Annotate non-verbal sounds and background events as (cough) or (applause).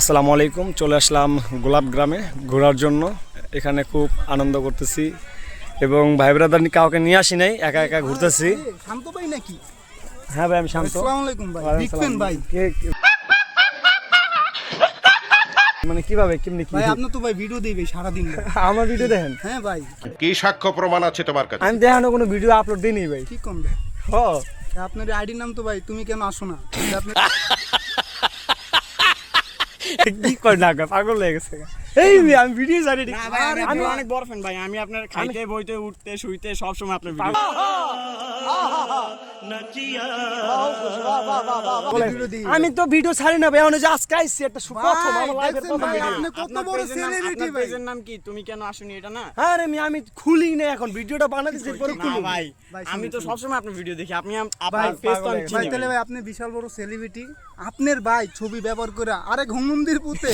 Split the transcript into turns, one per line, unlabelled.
আসসালামু আলাইকুম চলে আসলাম গোলাপ গ্রামে ঘোরার জন্য। এখানে খুব আনন্দ করতেছি এবং ভাই ব্রাদার কাউকে নিয়ে আসি নাই একা একা ঘুরতেছি।
শান্ত ভাই নাকি?
হ্যাঁ ভাই আমি শান্ত।
ভাই
মানে কীভাবে কেমনি কি?
ভাই আপনি তো ভাই ভিডিও দিবে সারা দিন
আমার ভিডিও দেখেন?
হ্যাঁ ভাই।
কি সাক্ষ্য প্রমাণ আছে তোমার কাছে?
আমি দেখানো কোনো ভিডিও আপলোড দিইনি ভাই।
কি কম ভাই?
হ।
আপনার আইডির নাম তো ভাই তুমি কেন আসো না? আপনি (laughs) (laughs)
কি কর না পাগল হয়ে গেছে এই আমি ভিডিও জানি
আমি অনেক বড় ফ্যান ভাই আমি আপনার খাইতে বইতে উঠতে শুইতে সব সময় আপনার ভিডিও
আমি তো ভিডিও ছাড়ি না ভাই যে আজকে আইছি একটা প্রথম আমার লাইফের প্রথম
আপনি কত বড়
নাম
সেলিব্রিটি ভাই?
পেজের নাম কি? তুমি কেন আসোনি এটা না?
হ্যাঁ রে আমি খুলি না এখন ভিডিওটা বানাতেছি পরে খুলি
ভাই আমি তো সবসময় আপনার ভিডিও দেখি। আপনি
ভাই
আপনার পেজ তো আমি চিনি
তাহলে ভাই। আপনি বিশাল বড় সেলিব্রিটি আপনার ভাই ছবি ব্যবহার করে আরেক হুমন্দির পুতে।